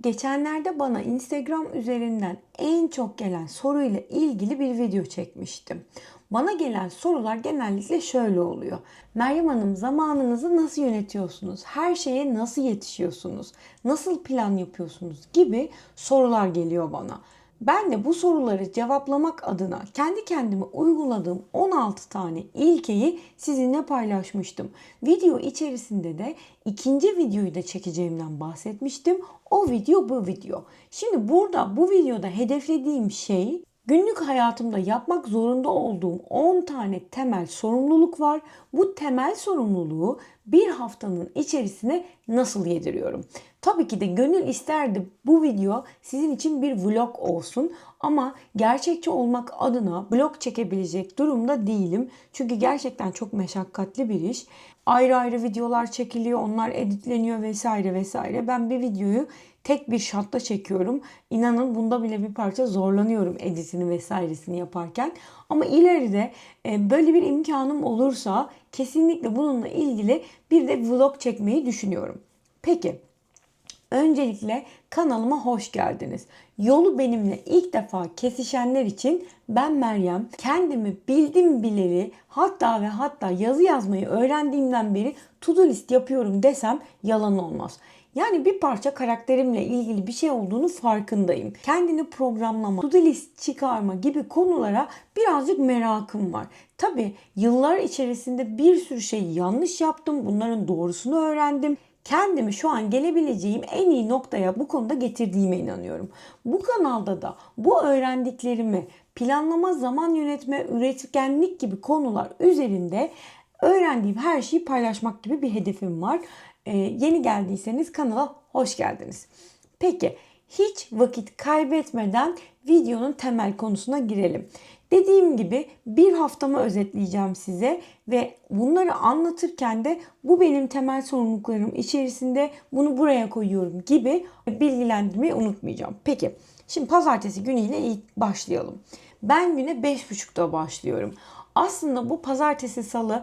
Geçenlerde bana Instagram üzerinden en çok gelen soruyla ilgili bir video çekmiştim. Bana gelen sorular genellikle şöyle oluyor. Meryem Hanım zamanınızı nasıl yönetiyorsunuz? Her şeye nasıl yetişiyorsunuz? Nasıl plan yapıyorsunuz? gibi sorular geliyor bana. Ben de bu soruları cevaplamak adına kendi kendime uyguladığım 16 tane ilkeyi sizinle paylaşmıştım. Video içerisinde de ikinci videoyu da çekeceğimden bahsetmiştim. O video bu video. Şimdi burada bu videoda hedeflediğim şey Günlük hayatımda yapmak zorunda olduğum 10 tane temel sorumluluk var. Bu temel sorumluluğu bir haftanın içerisine nasıl yediriyorum? Tabii ki de gönül isterdi bu video sizin için bir vlog olsun ama gerçekçi olmak adına vlog çekebilecek durumda değilim. Çünkü gerçekten çok meşakkatli bir iş. Ayrı ayrı videolar çekiliyor, onlar editleniyor vesaire vesaire. Ben bir videoyu tek bir şatta çekiyorum. İnanın bunda bile bir parça zorlanıyorum editini vesairesini yaparken. Ama ileride e, böyle bir imkanım olursa kesinlikle bununla ilgili bir de vlog çekmeyi düşünüyorum. Peki Öncelikle kanalıma hoş geldiniz. Yolu benimle ilk defa kesişenler için ben Meryem. Kendimi bildim bileli hatta ve hatta yazı yazmayı öğrendiğimden beri to-do list yapıyorum desem yalan olmaz. Yani bir parça karakterimle ilgili bir şey olduğunu farkındayım. Kendini programlama, to-do list çıkarma gibi konulara birazcık merakım var. Tabi yıllar içerisinde bir sürü şey yanlış yaptım. Bunların doğrusunu öğrendim kendimi şu an gelebileceğim en iyi noktaya bu konuda getirdiğime inanıyorum. Bu kanalda da bu öğrendiklerimi planlama, zaman yönetme, üretkenlik gibi konular üzerinde öğrendiğim her şeyi paylaşmak gibi bir hedefim var. Ee, yeni geldiyseniz kanala hoş geldiniz. Peki hiç vakit kaybetmeden videonun temel konusuna girelim. Dediğim gibi bir haftamı özetleyeceğim size ve bunları anlatırken de bu benim temel sorumluluklarım içerisinde bunu buraya koyuyorum gibi bilgilendirmeyi unutmayacağım. Peki şimdi pazartesi günüyle ilk başlayalım. Ben güne 5.30'da başlıyorum. Aslında bu pazartesi salı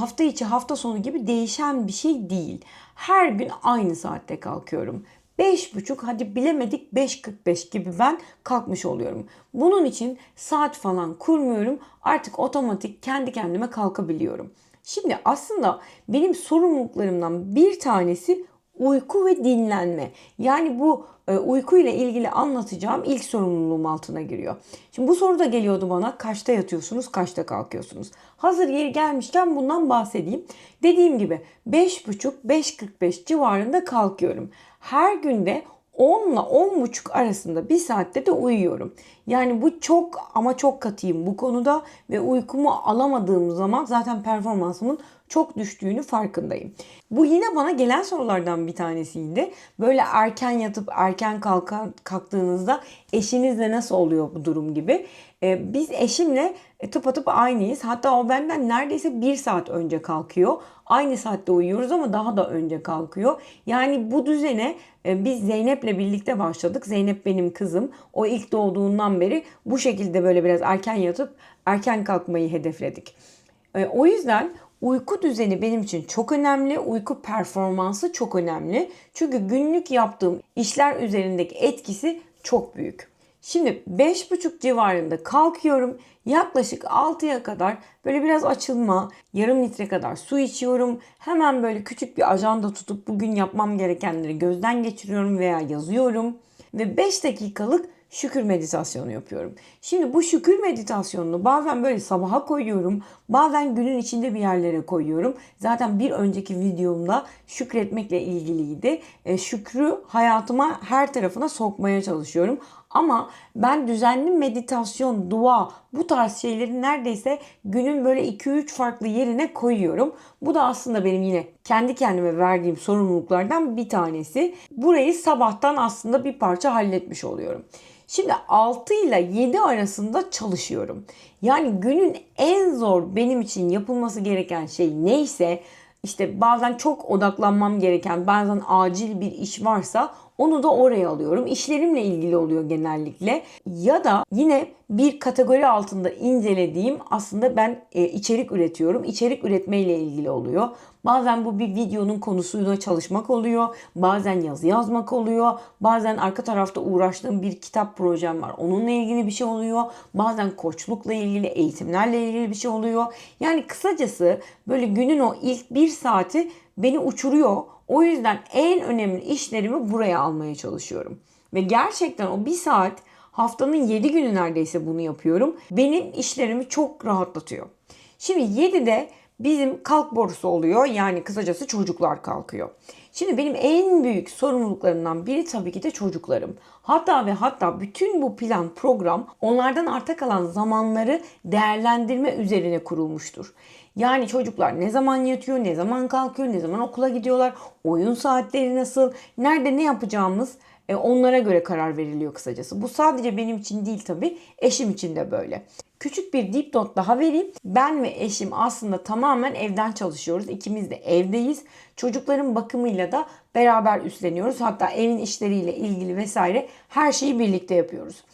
hafta içi hafta sonu gibi değişen bir şey değil. Her gün aynı saatte kalkıyorum. 5.30 hadi bilemedik 5.45 gibi ben kalkmış oluyorum. Bunun için saat falan kurmuyorum. Artık otomatik kendi kendime kalkabiliyorum. Şimdi aslında benim sorumluluklarımdan bir tanesi uyku ve dinlenme. Yani bu uyku ile ilgili anlatacağım ilk sorumluluğum altına giriyor. Şimdi bu soru da geliyordu bana. Kaçta yatıyorsunuz, kaçta kalkıyorsunuz? Hazır yeri gelmişken bundan bahsedeyim. Dediğim gibi 5.30-5.45 civarında kalkıyorum. Her günde 10 ile 10.30 arasında bir saatte de uyuyorum. Yani bu çok ama çok katıyım bu konuda ve uykumu alamadığım zaman zaten performansımın çok düştüğünü farkındayım. Bu yine bana gelen sorulardan bir tanesiydi. Böyle erken yatıp erken kalkan, kalktığınızda eşinizle nasıl oluyor bu durum gibi. Ee, biz eşimle e, tıpatıp aynıyız. Hatta o benden neredeyse bir saat önce kalkıyor. Aynı saatte uyuyoruz ama daha da önce kalkıyor. Yani bu düzene e, biz Zeynep'le birlikte başladık. Zeynep benim kızım. O ilk doğduğundan beri bu şekilde böyle biraz erken yatıp erken kalkmayı hedefledik. E, o yüzden Uyku düzeni benim için çok önemli. Uyku performansı çok önemli. Çünkü günlük yaptığım işler üzerindeki etkisi çok büyük. Şimdi 5.30 civarında kalkıyorum. Yaklaşık 6'ya kadar böyle biraz açılma, yarım litre kadar su içiyorum. Hemen böyle küçük bir ajanda tutup bugün yapmam gerekenleri gözden geçiriyorum veya yazıyorum. Ve 5 dakikalık şükür meditasyonu yapıyorum. Şimdi bu şükür meditasyonunu bazen böyle sabaha koyuyorum. Bazen günün içinde bir yerlere koyuyorum. Zaten bir önceki videomda şükretmekle ilgiliydi. E, şükrü hayatıma her tarafına sokmaya çalışıyorum. Ama ben düzenli meditasyon, dua bu tarz şeyleri neredeyse günün böyle 2-3 farklı yerine koyuyorum. Bu da aslında benim yine kendi kendime verdiğim sorumluluklardan bir tanesi. Burayı sabahtan aslında bir parça halletmiş oluyorum. Şimdi 6 ile 7 arasında çalışıyorum. Yani günün en zor benim için yapılması gereken şey neyse işte bazen çok odaklanmam gereken bazen acil bir iş varsa onu da oraya alıyorum. İşlerimle ilgili oluyor genellikle. Ya da yine bir kategori altında incelediğim aslında ben e, içerik üretiyorum. İçerik üretmeyle ilgili oluyor. Bazen bu bir videonun konusuyla çalışmak oluyor. Bazen yazı yazmak oluyor. Bazen arka tarafta uğraştığım bir kitap projem var. Onunla ilgili bir şey oluyor. Bazen koçlukla ilgili, eğitimlerle ilgili bir şey oluyor. Yani kısacası böyle günün o ilk bir saati beni uçuruyor. O yüzden en önemli işlerimi buraya almaya çalışıyorum. Ve gerçekten o bir saat haftanın 7 günü neredeyse bunu yapıyorum. Benim işlerimi çok rahatlatıyor. Şimdi 7'de bizim kalk borusu oluyor. Yani kısacası çocuklar kalkıyor. Şimdi benim en büyük sorumluluklarımdan biri tabii ki de çocuklarım. Hatta ve hatta bütün bu plan program onlardan arta kalan zamanları değerlendirme üzerine kurulmuştur. Yani çocuklar ne zaman yatıyor, ne zaman kalkıyor, ne zaman okula gidiyorlar, oyun saatleri nasıl, nerede ne yapacağımız e, onlara göre karar veriliyor kısacası. Bu sadece benim için değil tabii, eşim için de böyle. Küçük bir dipnot daha vereyim. Ben ve eşim aslında tamamen evden çalışıyoruz. İkimiz de evdeyiz. Çocukların bakımıyla da beraber üstleniyoruz. Hatta evin işleriyle ilgili vesaire her şeyi birlikte yapıyoruz.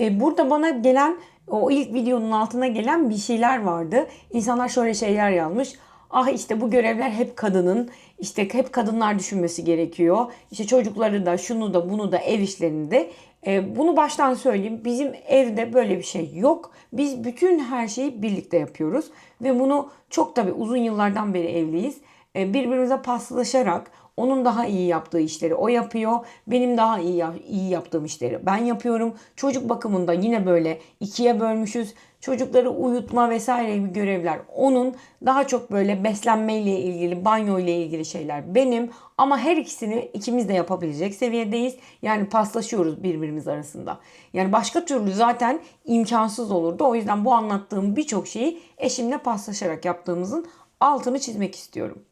E, burada bana gelen o ilk videonun altına gelen bir şeyler vardı. İnsanlar şöyle şeyler yazmış. Ah işte bu görevler hep kadının, işte hep kadınlar düşünmesi gerekiyor. İşte çocukları da, şunu da, bunu da, ev işlerini de. E, bunu baştan söyleyeyim. Bizim evde böyle bir şey yok. Biz bütün her şeyi birlikte yapıyoruz. Ve bunu çok tabii uzun yıllardan beri evliyiz. E, birbirimize paslaşarak onun daha iyi yaptığı işleri o yapıyor. Benim daha iyi iyi yaptığım işleri ben yapıyorum. Çocuk bakımında yine böyle ikiye bölmüşüz. Çocukları uyutma vesaire gibi görevler onun. Daha çok böyle beslenmeyle ilgili, banyo ile ilgili şeyler benim. Ama her ikisini ikimiz de yapabilecek seviyedeyiz. Yani paslaşıyoruz birbirimiz arasında. Yani başka türlü zaten imkansız olurdu. O yüzden bu anlattığım birçok şeyi eşimle paslaşarak yaptığımızın altını çizmek istiyorum.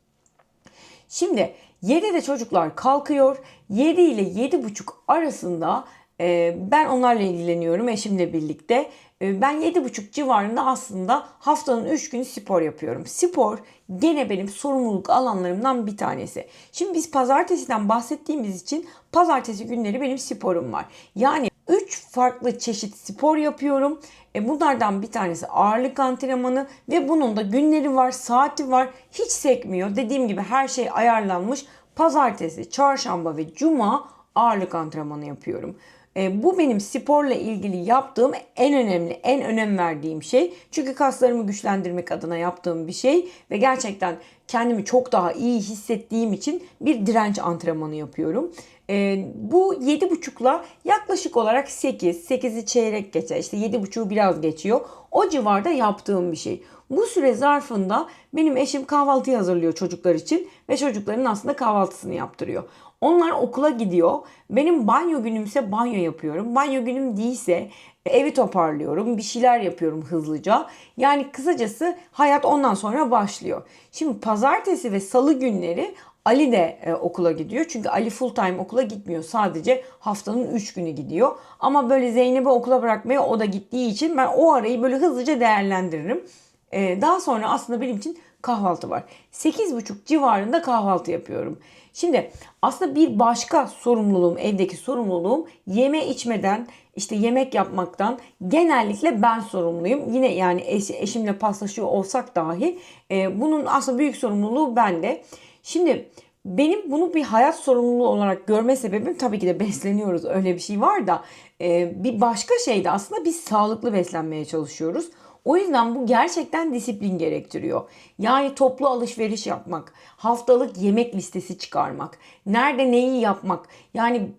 Şimdi 7'de çocuklar kalkıyor. 7 ile 7.30 arasında e, ben onlarla ilgileniyorum eşimle birlikte. E, ben 7.30 civarında aslında haftanın 3 günü spor yapıyorum. Spor gene benim sorumluluk alanlarımdan bir tanesi. Şimdi biz pazartesiden bahsettiğimiz için pazartesi günleri benim sporum var. Yani 3 farklı çeşit spor yapıyorum. E bunlardan bir tanesi ağırlık antrenmanı ve bunun da günleri var, saati var. Hiç sekmiyor. Dediğim gibi her şey ayarlanmış. Pazartesi, çarşamba ve cuma ağırlık antrenmanı yapıyorum. E, bu benim sporla ilgili yaptığım en önemli, en önem verdiğim şey. Çünkü kaslarımı güçlendirmek adına yaptığım bir şey ve gerçekten kendimi çok daha iyi hissettiğim için bir direnç antrenmanı yapıyorum. E, bu 7.5'la yaklaşık olarak 8, 8'i çeyrek geçer. İşte 7.5'u biraz geçiyor. O civarda yaptığım bir şey. Bu süre zarfında benim eşim kahvaltı hazırlıyor çocuklar için ve çocukların aslında kahvaltısını yaptırıyor. Onlar okula gidiyor. Benim banyo günümse banyo yapıyorum. Banyo günüm değilse evi toparlıyorum. Bir şeyler yapıyorum hızlıca. Yani kısacası hayat ondan sonra başlıyor. Şimdi pazartesi ve salı günleri Ali de e, okula gidiyor. Çünkü Ali full time okula gitmiyor. Sadece haftanın 3 günü gidiyor. Ama böyle Zeynep'i okula bırakmaya o da gittiği için ben o arayı böyle hızlıca değerlendiririm. E, daha sonra aslında benim için kahvaltı var. 8.30 civarında kahvaltı yapıyorum. Şimdi aslında bir başka sorumluluğum, evdeki sorumluluğum yeme içmeden, işte yemek yapmaktan genellikle ben sorumluyum. Yine yani eş, eşimle paslaşıyor olsak dahi e, bunun aslında büyük sorumluluğu bende. Şimdi benim bunu bir hayat sorumluluğu olarak görme sebebim tabii ki de besleniyoruz öyle bir şey var da e, bir başka şey de aslında biz sağlıklı beslenmeye çalışıyoruz. O yüzden bu gerçekten disiplin gerektiriyor. Yani toplu alışveriş yapmak, haftalık yemek listesi çıkarmak, nerede neyi yapmak. Yani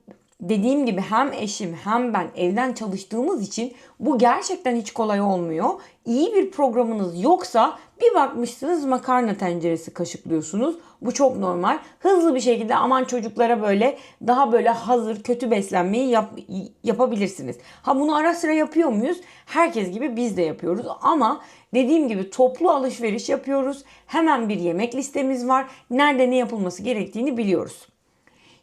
dediğim gibi hem eşim hem ben evden çalıştığımız için bu gerçekten hiç kolay olmuyor. İyi bir programınız yoksa bir bakmışsınız makarna tenceresi kaşıklıyorsunuz. Bu çok normal. Hızlı bir şekilde aman çocuklara böyle daha böyle hazır kötü beslenmeyi yap, yapabilirsiniz. Ha bunu ara sıra yapıyor muyuz? Herkes gibi biz de yapıyoruz ama dediğim gibi toplu alışveriş yapıyoruz. Hemen bir yemek listemiz var. Nerede ne yapılması gerektiğini biliyoruz.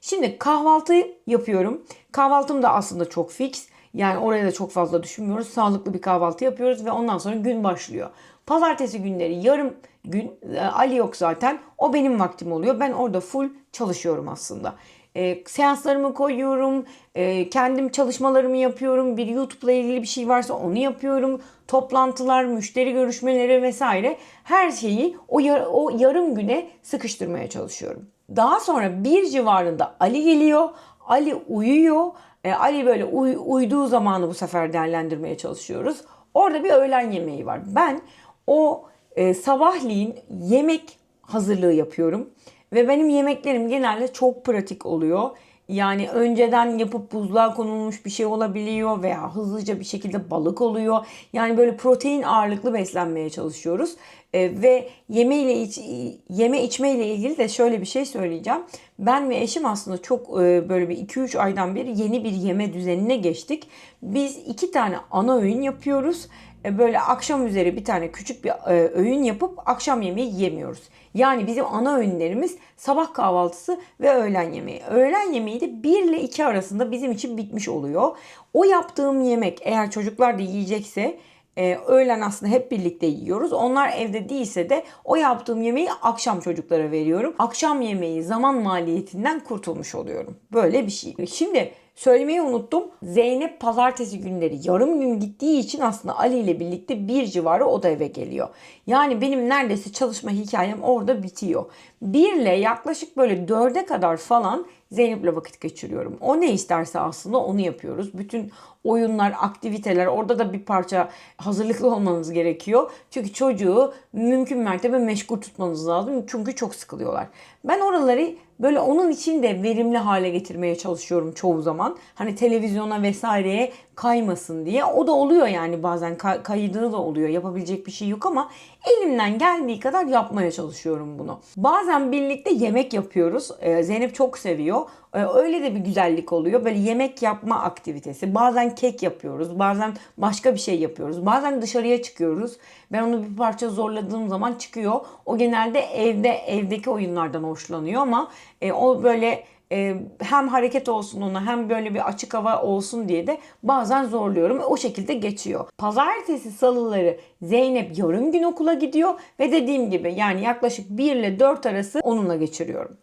Şimdi kahvaltı yapıyorum. Kahvaltım da aslında çok fix. Yani oraya da çok fazla düşünmüyoruz. Sağlıklı bir kahvaltı yapıyoruz ve ondan sonra gün başlıyor. Pazartesi günleri yarım gün e, Ali yok zaten. O benim vaktim oluyor. Ben orada full çalışıyorum aslında. E, seanslarımı koyuyorum. E, kendim çalışmalarımı yapıyorum. Bir YouTube'la ilgili bir şey varsa onu yapıyorum. Toplantılar, müşteri görüşmeleri vesaire her şeyi o, yar- o yarım güne sıkıştırmaya çalışıyorum. Daha sonra bir civarında Ali geliyor. Ali uyuyor. E, Ali böyle uy- uyuduğu zamanı bu sefer değerlendirmeye çalışıyoruz. Orada bir öğlen yemeği var. Ben o e, sabahleyin yemek hazırlığı yapıyorum. Ve benim yemeklerim genelde çok pratik oluyor. Yani önceden yapıp buzluğa konulmuş bir şey olabiliyor veya hızlıca bir şekilde balık oluyor. Yani böyle protein ağırlıklı beslenmeye çalışıyoruz. Ee, ve yeme ile iç, yeme içme ile ilgili de şöyle bir şey söyleyeceğim. Ben ve eşim aslında çok e, böyle bir 2-3 aydan beri yeni bir yeme düzenine geçtik. Biz iki tane ana öğün yapıyoruz. E, böyle akşam üzeri bir tane küçük bir e, öğün yapıp akşam yemeği yemiyoruz. Yani bizim ana öğünlerimiz sabah kahvaltısı ve öğlen yemeği. Öğlen yemeği de 1 ile 2 arasında bizim için bitmiş oluyor. O yaptığım yemek eğer çocuklar da yiyecekse ee, öğlen aslında hep birlikte yiyoruz. Onlar evde değilse de o yaptığım yemeği akşam çocuklara veriyorum. Akşam yemeği zaman maliyetinden kurtulmuş oluyorum. Böyle bir şey. Şimdi söylemeyi unuttum. Zeynep pazartesi günleri yarım gün gittiği için aslında Ali ile birlikte bir civarı o da eve geliyor. Yani benim neredeyse çalışma hikayem orada bitiyor. Birle yaklaşık böyle dörde kadar falan Zeynep'le vakit geçiriyorum. O ne isterse aslında onu yapıyoruz. Bütün oyunlar, aktiviteler orada da bir parça hazırlıklı olmanız gerekiyor. Çünkü çocuğu mümkün mertebe meşgul tutmanız lazım. Çünkü çok sıkılıyorlar. Ben oraları böyle onun için de verimli hale getirmeye çalışıyorum çoğu zaman. Hani televizyona vesaireye kaymasın diye. O da oluyor yani bazen kay- kaydığı da oluyor. Yapabilecek bir şey yok ama elimden geldiği kadar yapmaya çalışıyorum bunu. Bazen birlikte yemek yapıyoruz. Ee, Zeynep çok seviyor. Ee, öyle de bir güzellik oluyor. Böyle yemek yapma aktivitesi. Bazen kek yapıyoruz. Bazen başka bir şey yapıyoruz. Bazen dışarıya çıkıyoruz. Ben onu bir parça zorladığım zaman çıkıyor. O genelde evde evdeki oyunlardan hoşlanıyor ama e, o böyle e, hem hareket olsun ona hem böyle bir açık hava olsun diye de bazen zorluyorum. O şekilde geçiyor. Pazartesi salıları Zeynep yarım gün okula gidiyor ve dediğim gibi yani yaklaşık 1 ile 4 arası onunla geçiriyorum.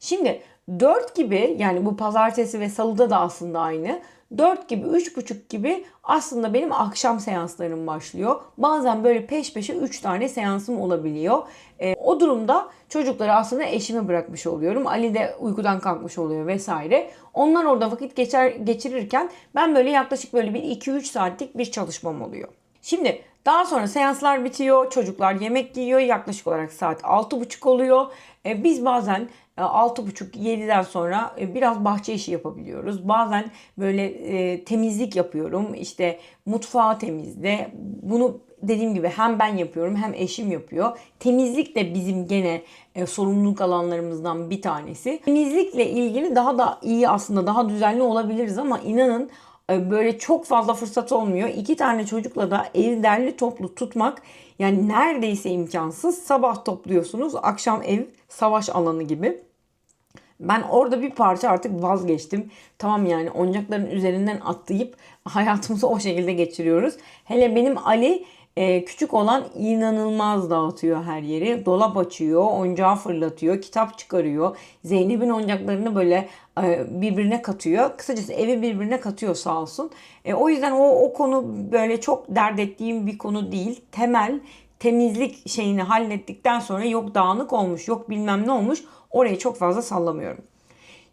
Şimdi 4 gibi yani bu pazartesi ve salıda da aslında aynı. 4 gibi 3.30 gibi aslında benim akşam seanslarım başlıyor. Bazen böyle peş peşe 3 tane seansım olabiliyor. E, o durumda çocukları aslında eşime bırakmış oluyorum. Ali de uykudan kalkmış oluyor vesaire. Onlar orada vakit geçer geçirirken ben böyle yaklaşık böyle bir 2-3 saatlik bir çalışmam oluyor. Şimdi daha sonra seanslar bitiyor, çocuklar yemek yiyor. Yaklaşık olarak saat 6.30 oluyor. E, biz bazen 6.30-7'den sonra e, biraz bahçe işi yapabiliyoruz. Bazen böyle e, temizlik yapıyorum. İşte mutfağı temizle. Bunu dediğim gibi hem ben yapıyorum hem eşim yapıyor. Temizlik de bizim gene e, sorumluluk alanlarımızdan bir tanesi. Temizlikle ilgili daha da iyi aslında daha düzenli olabiliriz ama inanın e, böyle çok fazla fırsat olmuyor. İki tane çocukla da ev derli toplu tutmak yani neredeyse imkansız. Sabah topluyorsunuz, akşam ev savaş alanı gibi. Ben orada bir parça artık vazgeçtim. Tamam yani oyuncakların üzerinden atlayıp hayatımızı o şekilde geçiriyoruz. Hele benim Ali e, küçük olan inanılmaz dağıtıyor her yeri. Dolap açıyor, oyuncağı fırlatıyor, kitap çıkarıyor. Zeynep'in oyuncaklarını böyle e, birbirine katıyor. Kısacası evi birbirine katıyor sağ olsun. E, o yüzden o, o konu böyle çok dert ettiğim bir konu değil. Temel temizlik şeyini hallettikten sonra yok dağınık olmuş, yok bilmem ne olmuş. Orayı çok fazla sallamıyorum.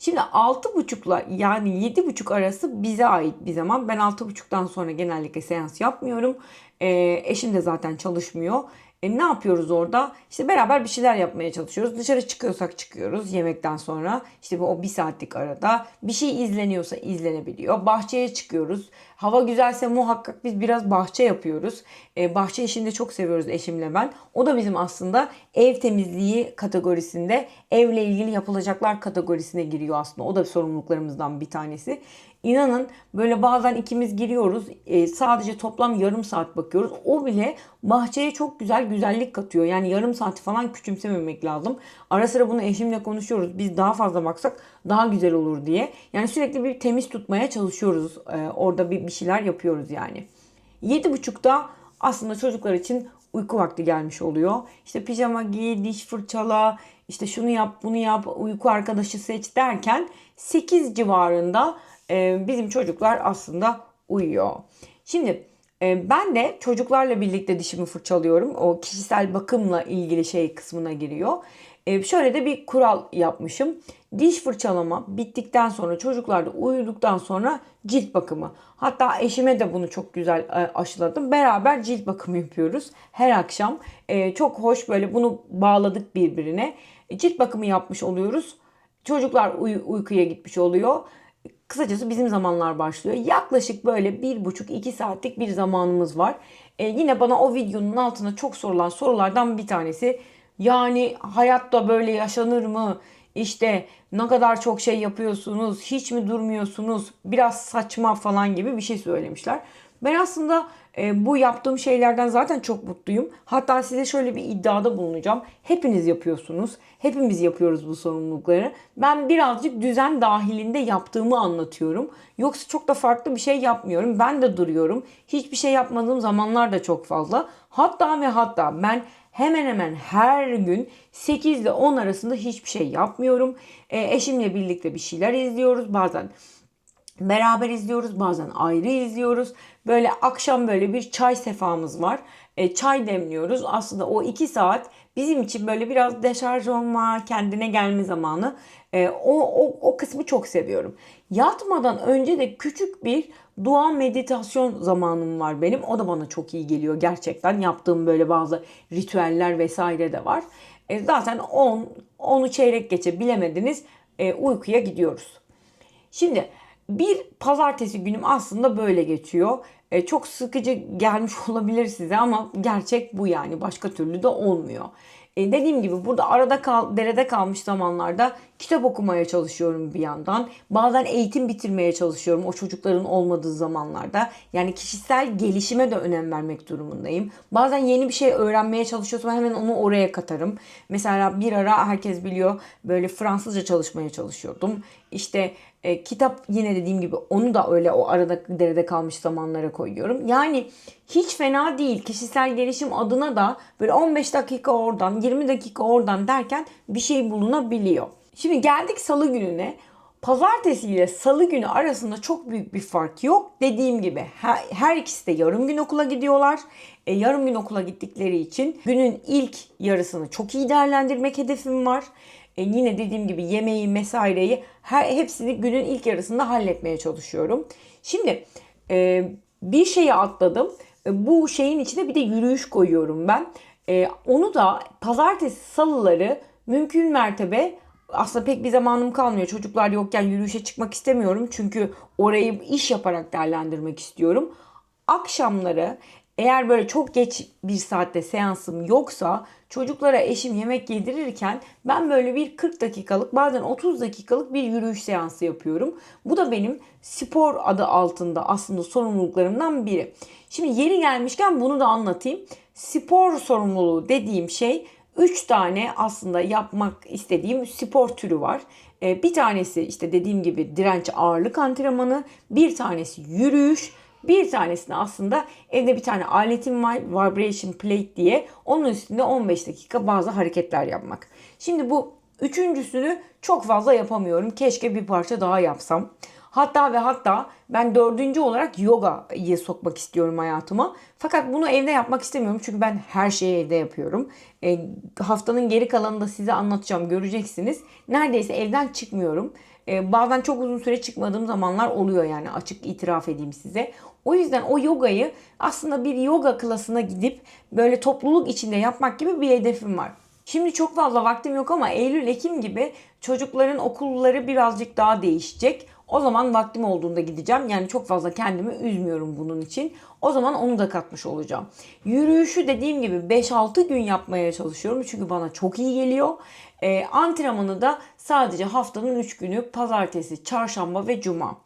Şimdi 6.30'la yani 7.30 arası bize ait bir zaman. Ben 6.30'dan sonra genellikle seans yapmıyorum. E, eşim de zaten çalışmıyor. E, ne yapıyoruz orada? İşte beraber bir şeyler yapmaya çalışıyoruz. Dışarı çıkıyorsak çıkıyoruz yemekten sonra. İşte bu o bir saatlik arada. Bir şey izleniyorsa izlenebiliyor. Bahçeye çıkıyoruz. Hava güzelse muhakkak biz biraz bahçe yapıyoruz. E, bahçe işini de çok seviyoruz eşimle ben. O da bizim aslında ev temizliği kategorisinde evle ilgili yapılacaklar kategorisine giriyor aslında. O da sorumluluklarımızdan bir tanesi. İnanın böyle bazen ikimiz giriyoruz e, sadece toplam yarım saat bakıyoruz. O bile bahçeye çok güzel güzellik katıyor. Yani yarım saati falan küçümsememek lazım. Ara sıra bunu eşimle konuşuyoruz. Biz daha fazla baksak daha güzel olur diye. Yani sürekli bir temiz tutmaya çalışıyoruz. E, orada bir, bir şeyler yapıyoruz yani. 7.30'da aslında çocuklar için uyku vakti gelmiş oluyor. İşte pijama giy, diş fırçala, işte şunu yap, bunu yap, uyku arkadaşı seç derken 8 civarında e, bizim çocuklar aslında uyuyor. Şimdi e, ben de çocuklarla birlikte dişimi fırçalıyorum. O kişisel bakımla ilgili şey kısmına giriyor. E, şöyle de bir kural yapmışım. Diş fırçalama bittikten sonra çocuklar da uyuduktan sonra cilt bakımı. Hatta eşime de bunu çok güzel aşıladım. Beraber cilt bakımı yapıyoruz her akşam. Çok hoş böyle bunu bağladık birbirine. Cilt bakımı yapmış oluyoruz. Çocuklar uy- uykuya gitmiş oluyor. Kısacası bizim zamanlar başlıyor. Yaklaşık böyle bir buçuk iki saatlik bir zamanımız var. E, yine bana o videonun altına çok sorulan sorulardan bir tanesi. Yani hayatta böyle yaşanır mı? İşte ne kadar çok şey yapıyorsunuz, hiç mi durmuyorsunuz, biraz saçma falan gibi bir şey söylemişler. Ben aslında e, bu yaptığım şeylerden zaten çok mutluyum. Hatta size şöyle bir iddiada bulunacağım. Hepiniz yapıyorsunuz. Hepimiz yapıyoruz bu sorumlulukları. Ben birazcık düzen dahilinde yaptığımı anlatıyorum. Yoksa çok da farklı bir şey yapmıyorum. Ben de duruyorum. Hiçbir şey yapmadığım zamanlar da çok fazla. Hatta ve hatta ben hemen hemen her gün 8 ile 10 arasında hiçbir şey yapmıyorum. E, eşimle birlikte bir şeyler izliyoruz. Bazen beraber izliyoruz bazen ayrı izliyoruz. Böyle akşam böyle bir çay sefamız var. E, çay demliyoruz. Aslında o iki saat bizim için böyle biraz deşarj olma, kendine gelme zamanı. E, o, o, o kısmı çok seviyorum. Yatmadan önce de küçük bir dua meditasyon zamanım var benim. O da bana çok iyi geliyor gerçekten. Yaptığım böyle bazı ritüeller vesaire de var. E, zaten 10, 10'u çeyrek geçe bilemediniz e, uykuya gidiyoruz. Şimdi bir pazartesi günüm aslında böyle geçiyor. E, çok sıkıcı gelmiş olabilir size ama gerçek bu yani. Başka türlü de olmuyor. E, dediğim gibi burada arada kal, derede kalmış zamanlarda kitap okumaya çalışıyorum bir yandan. Bazen eğitim bitirmeye çalışıyorum o çocukların olmadığı zamanlarda. Yani kişisel gelişime de önem vermek durumundayım. Bazen yeni bir şey öğrenmeye çalışıyorsam hemen onu oraya katarım. Mesela bir ara herkes biliyor böyle Fransızca çalışmaya çalışıyordum. İşte e, kitap yine dediğim gibi onu da öyle o arada derede kalmış zamanlara koyuyorum. Yani hiç fena değil. Kişisel gelişim adına da böyle 15 dakika oradan 20 dakika oradan derken bir şey bulunabiliyor. Şimdi geldik salı gününe. Pazartesi ile salı günü arasında çok büyük bir fark yok. Dediğim gibi her, her ikisi de yarım gün okula gidiyorlar. E, yarım gün okula gittikleri için günün ilk yarısını çok iyi değerlendirmek hedefim var. E, yine dediğim gibi yemeği, mesaireyi her hepsini günün ilk yarısında halletmeye çalışıyorum. Şimdi e, bir şeyi atladım. E, bu şeyin içine bir de yürüyüş koyuyorum ben. E, onu da pazartesi, salıları mümkün mertebe aslında pek bir zamanım kalmıyor. Çocuklar yokken yürüyüşe çıkmak istemiyorum. Çünkü orayı iş yaparak değerlendirmek istiyorum. Akşamları eğer böyle çok geç bir saatte seansım yoksa çocuklara eşim yemek yedirirken ben böyle bir 40 dakikalık bazen 30 dakikalık bir yürüyüş seansı yapıyorum. Bu da benim spor adı altında aslında sorumluluklarımdan biri. Şimdi yeri gelmişken bunu da anlatayım. Spor sorumluluğu dediğim şey 3 tane aslında yapmak istediğim spor türü var. Ee, bir tanesi işte dediğim gibi direnç ağırlık antrenmanı, bir tanesi yürüyüş, bir tanesini aslında evde bir tane aletim var vibration plate diye onun üstünde 15 dakika bazı hareketler yapmak. Şimdi bu üçüncüsünü çok fazla yapamıyorum. Keşke bir parça daha yapsam. Hatta ve hatta ben dördüncü olarak yogayı sokmak istiyorum hayatıma. Fakat bunu evde yapmak istemiyorum çünkü ben her şeyi evde yapıyorum. E, haftanın geri kalanında size anlatacağım göreceksiniz. Neredeyse evden çıkmıyorum. E, bazen çok uzun süre çıkmadığım zamanlar oluyor yani açık itiraf edeyim size. O yüzden o yogayı aslında bir yoga klasına gidip böyle topluluk içinde yapmak gibi bir hedefim var. Şimdi çok fazla vaktim yok ama Eylül Ekim gibi çocukların okulları birazcık daha değişecek. O zaman vaktim olduğunda gideceğim. Yani çok fazla kendimi üzmüyorum bunun için. O zaman onu da katmış olacağım. Yürüyüşü dediğim gibi 5-6 gün yapmaya çalışıyorum. Çünkü bana çok iyi geliyor. E, antrenmanı da sadece haftanın 3 günü pazartesi, çarşamba ve cuma.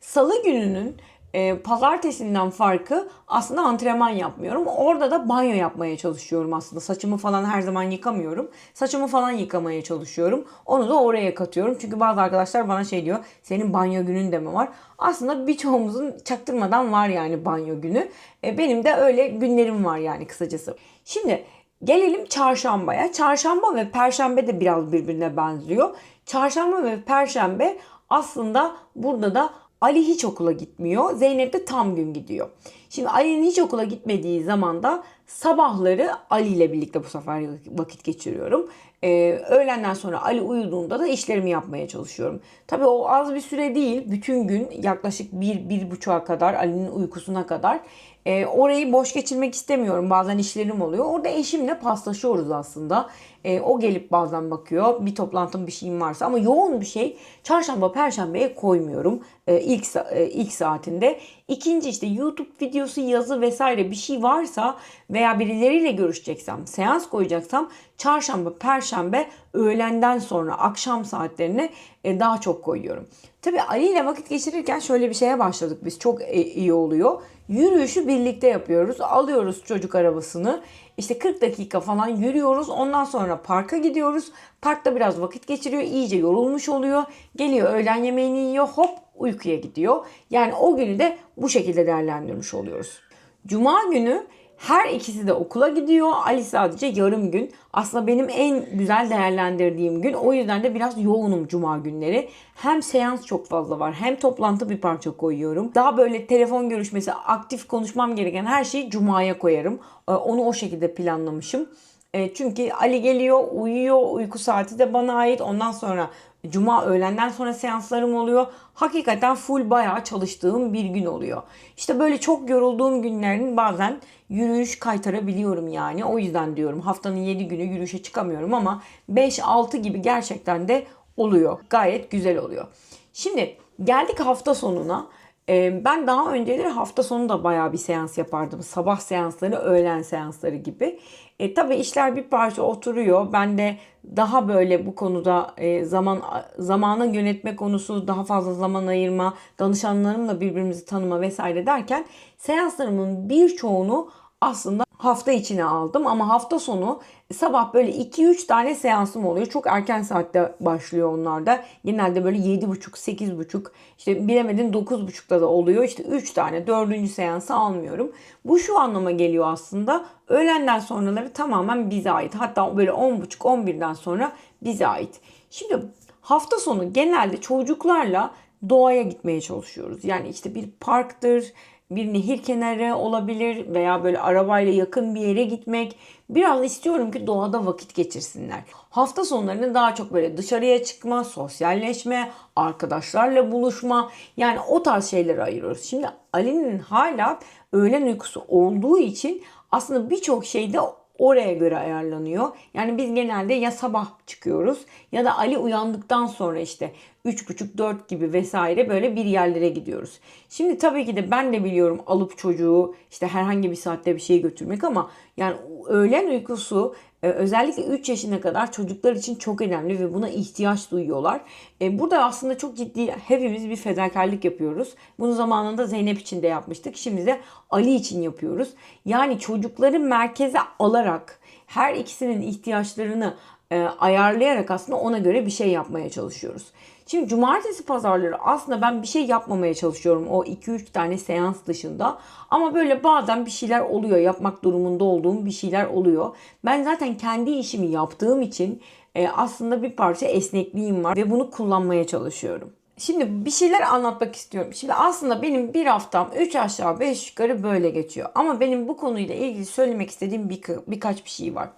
Salı gününün e, pazartesinden farkı aslında antrenman yapmıyorum. Orada da banyo yapmaya çalışıyorum aslında. Saçımı falan her zaman yıkamıyorum. Saçımı falan yıkamaya çalışıyorum. Onu da oraya katıyorum. Çünkü bazı arkadaşlar bana şey diyor. Senin banyo günün de mi var? Aslında birçoğumuzun çaktırmadan var yani banyo günü. E, benim de öyle günlerim var yani kısacası. Şimdi Gelelim çarşambaya. Çarşamba ve perşembe de biraz birbirine benziyor. Çarşamba ve perşembe aslında burada da Ali hiç okula gitmiyor. Zeynep de tam gün gidiyor. Şimdi Ali'nin hiç okula gitmediği zaman da sabahları Ali ile birlikte bu sefer vakit geçiriyorum. Ee, öğlenden sonra Ali uyuduğunda da işlerimi yapmaya çalışıyorum. Tabii o az bir süre değil. Bütün gün yaklaşık bir, bir buçuğa kadar Ali'nin uykusuna kadar e, orayı boş geçirmek istemiyorum. Bazen işlerim oluyor. Orada eşimle paslaşıyoruz aslında. E, o gelip bazen bakıyor. Bir toplantım bir şeyim varsa ama yoğun bir şey çarşamba perşembeye koymuyorum. E, ilk e, ilk saatinde. İkinci işte YouTube videosu, yazı vesaire bir şey varsa veya birileriyle görüşeceksem, seans koyacaksam çarşamba, perşembe öğlenden sonra akşam saatlerine e, daha çok koyuyorum. Tabii Ali ile vakit geçirirken şöyle bir şeye başladık biz. Çok e, iyi oluyor. Yürüyüşü birlikte yapıyoruz. Alıyoruz çocuk arabasını. İşte 40 dakika falan yürüyoruz. Ondan sonra parka gidiyoruz. Parkta biraz vakit geçiriyor. İyice yorulmuş oluyor. Geliyor öğlen yemeğini yiyor. Hop uykuya gidiyor. Yani o günü de bu şekilde değerlendirmiş oluyoruz. Cuma günü her ikisi de okula gidiyor. Ali sadece yarım gün. Aslında benim en güzel değerlendirdiğim gün. O yüzden de biraz yoğunum cuma günleri. Hem seans çok fazla var hem toplantı bir parça koyuyorum. Daha böyle telefon görüşmesi, aktif konuşmam gereken her şeyi cumaya koyarım. Ee, onu o şekilde planlamışım. Ee, çünkü Ali geliyor, uyuyor, uyku saati de bana ait. Ondan sonra Cuma öğlenden sonra seanslarım oluyor. Hakikaten full bayağı çalıştığım bir gün oluyor. İşte böyle çok yorulduğum günlerin bazen yürüyüş kaytarabiliyorum yani. O yüzden diyorum haftanın 7 günü yürüyüşe çıkamıyorum ama 5-6 gibi gerçekten de oluyor. Gayet güzel oluyor. Şimdi geldik hafta sonuna. Ee, ben daha önceleri hafta sonu da bayağı bir seans yapardım. Sabah seansları, öğlen seansları gibi. E, tabii işler bir parça oturuyor. Ben de daha böyle bu konuda e, zaman zamanı yönetme konusu, daha fazla zaman ayırma, danışanlarımla birbirimizi tanıma vesaire derken seanslarımın birçoğunu aslında hafta içine aldım ama hafta sonu sabah böyle 2-3 tane seansım oluyor. Çok erken saatte başlıyor onlar da. Genelde böyle 7.30, 8.30 işte bilemedin 9.30'da da oluyor. İşte 3 tane 4. seansı almıyorum. Bu şu anlama geliyor aslında. Öğlenden sonraları tamamen bize ait. Hatta böyle 10.30-11'den sonra bize ait. Şimdi hafta sonu genelde çocuklarla doğaya gitmeye çalışıyoruz. Yani işte bir parktır, bir nehir kenarı olabilir veya böyle arabayla yakın bir yere gitmek. Biraz istiyorum ki doğada vakit geçirsinler. Hafta sonlarını daha çok böyle dışarıya çıkma, sosyalleşme, arkadaşlarla buluşma yani o tarz şeyleri ayırıyoruz. Şimdi Ali'nin hala öğlen uykusu olduğu için aslında birçok şeyde oraya göre ayarlanıyor. Yani biz genelde ya sabah çıkıyoruz ya da Ali uyandıktan sonra işte 3.30-4 gibi vesaire böyle bir yerlere gidiyoruz. Şimdi tabii ki de ben de biliyorum alıp çocuğu işte herhangi bir saatte bir şey götürmek ama yani öğlen uykusu özellikle 3 yaşına kadar çocuklar için çok önemli ve buna ihtiyaç duyuyorlar. E, burada aslında çok ciddi hepimiz bir fedakarlık yapıyoruz. Bunu zamanında Zeynep için de yapmıştık. Şimdi de Ali için yapıyoruz. Yani çocukları merkeze alarak her ikisinin ihtiyaçlarını e, ayarlayarak aslında ona göre bir şey yapmaya çalışıyoruz. Şimdi cumartesi pazarları aslında ben bir şey yapmamaya çalışıyorum o 2-3 tane seans dışında. Ama böyle bazen bir şeyler oluyor. Yapmak durumunda olduğum bir şeyler oluyor. Ben zaten kendi işimi yaptığım için e, aslında bir parça esnekliğim var ve bunu kullanmaya çalışıyorum. Şimdi bir şeyler anlatmak istiyorum. Şimdi aslında benim bir haftam 3 aşağı 5 yukarı böyle geçiyor. Ama benim bu konuyla ilgili söylemek istediğim bir, birkaç bir şey var.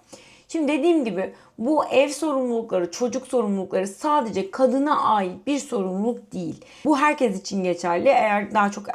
Şimdi dediğim gibi bu ev sorumlulukları, çocuk sorumlulukları sadece kadına ait bir sorumluluk değil. Bu herkes için geçerli. Eğer daha çok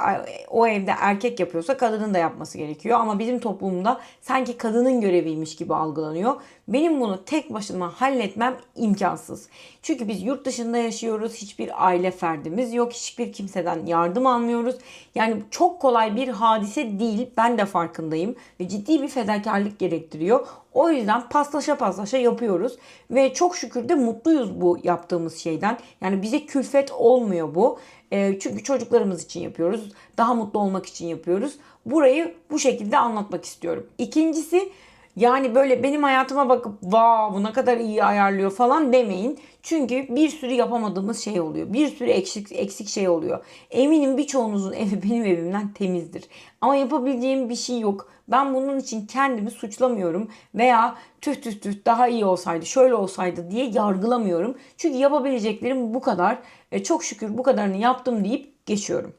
o evde erkek yapıyorsa kadının da yapması gerekiyor. Ama bizim toplumda sanki kadının göreviymiş gibi algılanıyor. Benim bunu tek başıma halletmem imkansız. Çünkü biz yurt dışında yaşıyoruz. Hiçbir aile ferdimiz yok. Hiçbir kimseden yardım almıyoruz. Yani çok kolay bir hadise değil. Ben de farkındayım. Ve ciddi bir fedakarlık gerektiriyor. O yüzden paslaşa paslaşa yapıyorum yapıyoruz ve çok şükür de mutluyuz bu yaptığımız şeyden. Yani bize külfet olmuyor bu. E, çünkü çocuklarımız için yapıyoruz. Daha mutlu olmak için yapıyoruz. Burayı bu şekilde anlatmak istiyorum. İkincisi yani böyle benim hayatıma bakıp vav bu ne kadar iyi ayarlıyor falan demeyin. Çünkü bir sürü yapamadığımız şey oluyor. Bir sürü eksik, eksik şey oluyor. Eminim birçoğunuzun evi benim evimden temizdir. Ama yapabileceğim bir şey yok. Ben bunun için kendimi suçlamıyorum veya tüh tüh tüh daha iyi olsaydı şöyle olsaydı diye yargılamıyorum. Çünkü yapabileceklerim bu kadar. E, çok şükür bu kadarını yaptım deyip geçiyorum.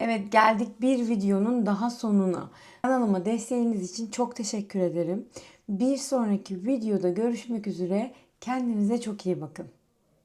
Evet geldik bir videonun daha sonuna. Kanalıma desteğiniz için çok teşekkür ederim. Bir sonraki videoda görüşmek üzere. Kendinize çok iyi bakın.